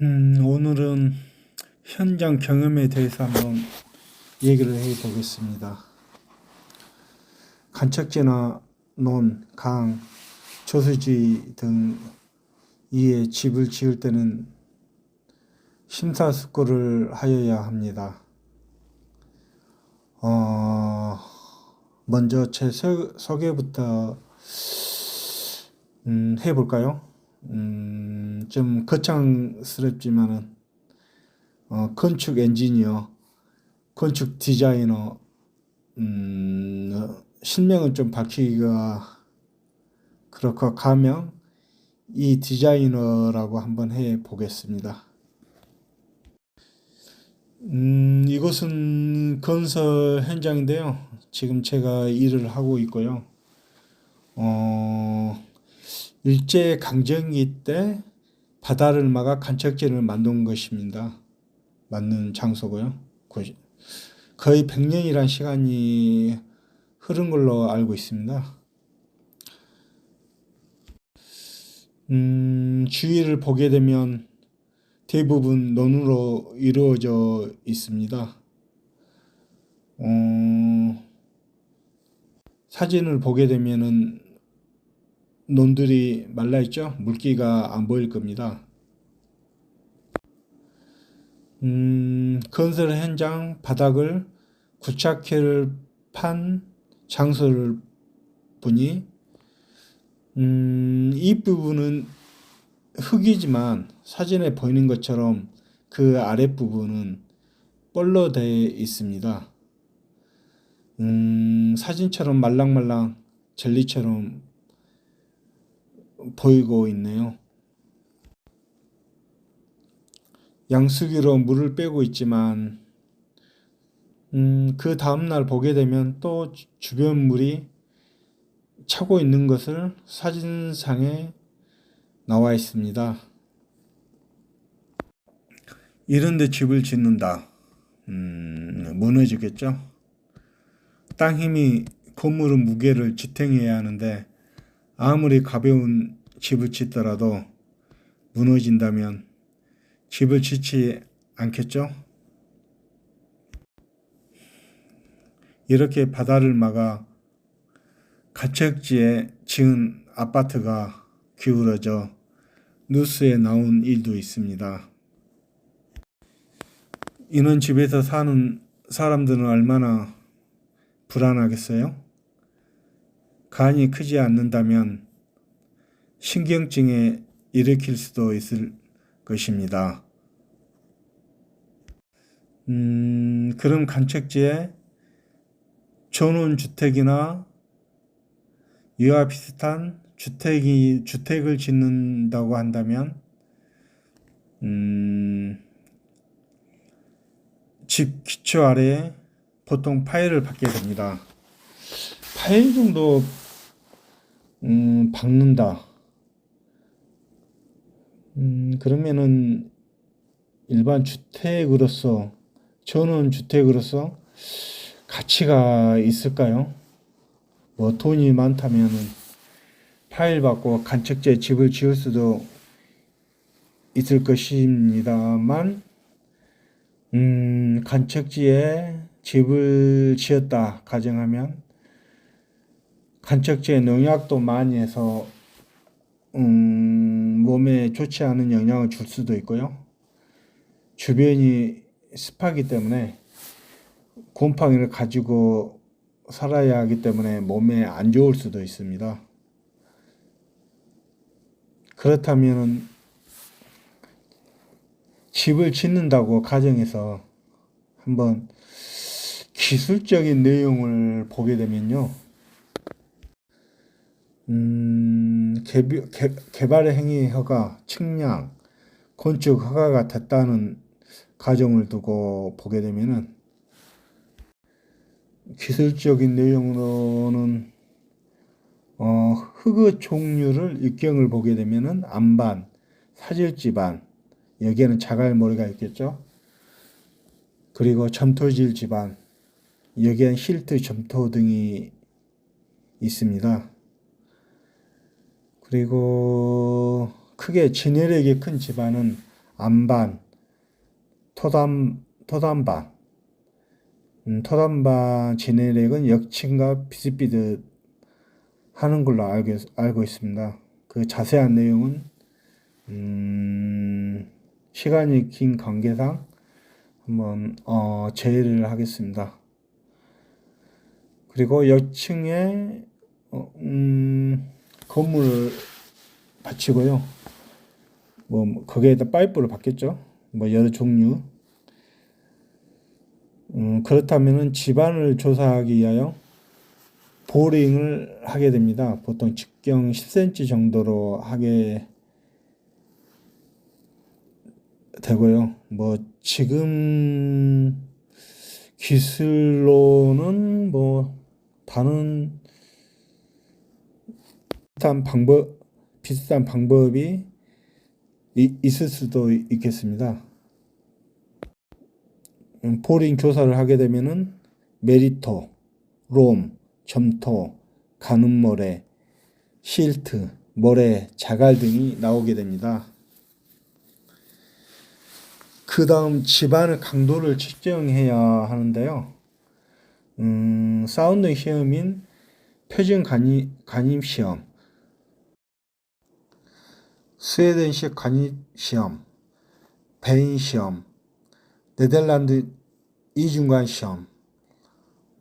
음, 오늘은 현장 경험에 대해서 한번 얘기를 해 보겠습니다. 간척지나 논, 강, 조수지 등 이에 집을 지을 때는 심사숙고를 하여야 합니다. 어, 먼저 제 소, 소개부터 음, 해볼까요? 음, 좀 거창스럽지만은 어, 건축 엔지니어, 건축 디자이너, 음, 어, 실명은 좀 밝히기가 그렇고 가명 이 디자이너라고 한번 해 보겠습니다. 음, 이곳은 건설 현장인데요. 지금 제가 일을 하고 있고요. 어, 일제 강점기 때 바다를 막아 간척지를 만든 것입니다. 맞는 장소고요. 그- 거의 100년이란 시간이 흐른 걸로 알고 있습니다. 음, 주위를 보게 되면 대부분 논으로 이루어져 있습니다. 어, 사진을 보게 되면은 논들이 말라 있죠? 물기가 안 보일 겁니다. 음, 건설 현장 바닥을 구착해를 판 장소를 보니 음, 이 부분은 흙이지만 사진에 보이는 것처럼 그 아랫부분은 뻘로 되어 있습니다. 음, 사진처럼 말랑말랑 젤리처럼 보이고 있네요. 양수기로 물을 빼고 있지만 음, 그 다음날 보게 되면 또 주- 주변 물이 차고 있는 것을 사진상에 나와 있습니다. 이런데 집을 짓는다. 음, 무너지겠죠? 땅 힘이 건물의 무게를 지탱해야 하는데 아무리 가벼운 집을 짓더라도 무너진다면 집을 짓지 않겠죠? 이렇게 바다를 막아 가척지에 지은 아파트가 기울어져 뉴스에 나온 일도 있습니다. 이런 집에서 사는 사람들은 얼마나 불안하겠어요? 간이 크지 않는다면 신경증에 일으킬 수도 있을 것입니다. 음, 그럼 간척지에 전원주택이나 이와 비슷한 주택이, 주택을 짓는다고 한다면, 음, 집 기초 아래에 보통 파일을 받게 됩니다. 파일 정도, 음, 박는다. 음, 그러면은 일반 주택으로서, 전원 주택으로서 가치가 있을까요? 뭐 돈이 많다면은 파일 받고 간척지에 집을 지을 수도 있을 것입니다만, 음, 간척지에 집을 지었다 가정하면 간척지에 농약도 많이 해서 음, 몸에 좋지 않은 영향을 줄 수도 있고요. 주변이 습하기 때문에 곰팡이를 가지고 살아야 하기 때문에 몸에 안 좋을 수도 있습니다. 그렇다면 집을 짓는다고 가정해서 한번 기술적인 내용을 보게 되면요. 음, 개비, 개, 개발의 행위 허가, 측량, 건축 허가가 됐다는 가정을 두고 보게 되면은 기술적인 내용으로는 어, 흙의 종류를 입경을 보게 되면은 안반, 사질지반, 여기에는 자갈머리가 있겠죠. 그리고 점토질 집안, 여기엔 실트 점토 등이 있습니다. 그리고 크게 진열력이 큰 집안은 안반, 토담, 토담반. 음, 토담반 진해력은 역침과 비슷비슷 하는 걸로 알고, 알고 있습니다. 그 자세한 내용은, 음, 시간이 긴 관계상 한번, 어, 제의를 하겠습니다. 그리고 역층에, 어, 음, 건물을 받치고요. 뭐 거기에다 파이프를 받겠죠. 뭐 여러 종류. 음, 그렇다면은 집안을 조사하기 위하여 보링을 하게 됩니다. 보통 직경 10cm 정도로 하게 되고요. 뭐 지금 기술로는 뭐 다른 비슷한 방법 비슷한 방법이 이- 있을 수도 있겠습니다. 음, 보링 교사를 하게 되면은 메리토, 롬, 점토, 가늠모래, 실트, 모래, 자갈 등이 나오게 됩니다. 그 다음 집안의 강도를 측정해야 하는데요. 음, 사운드 시험인 표준 간임, 간임 시험, 스웨덴식 간임 시험, 베인 시험, 네덜란드 이중간 시험,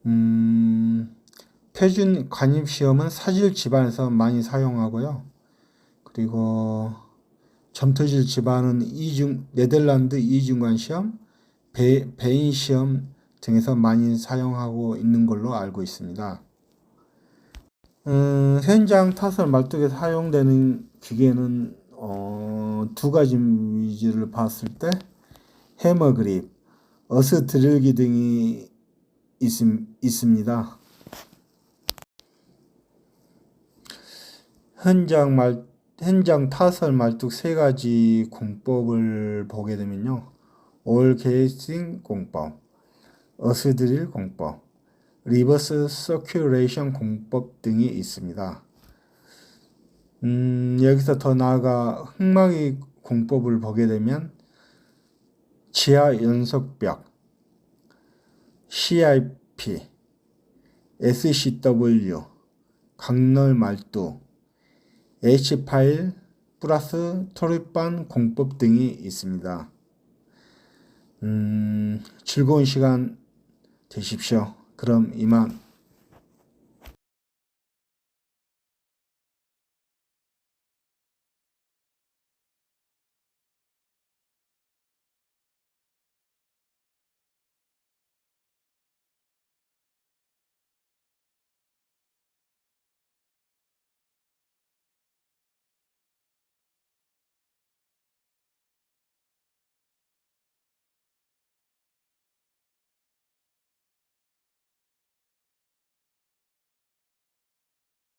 음, 표준 간임 시험은 사질 집안에서 많이 사용하고요. 그리고 점토질 집안은 이중 네덜란드 이중간 시험, 베, 베인 시험 등에서 많이 사용하고 있는 걸로 알고 있습니다. 음, 현장 타설 말뚝에 사용되는 기계는 어, 두 가지 위주를 봤을 때 해머 그립, 어스 드릴기 등이 있, 있습니다. 현장 말 현장 타설 말뚝 세 가지 공법을 보게 되면요. 올 게이싱 공법, 어스 드릴 공법, 리버스 서큘레이션 공법 등이 있습니다. 음, 여기서 더 나아가 흑막이 공법을 보게 되면 지하 연속벽, CIP, SCW, 강널 말뚝, H파일 플러스 토립반 공법 등이 있습니다. 음, 즐거운 시간 되십시오. 그럼 이만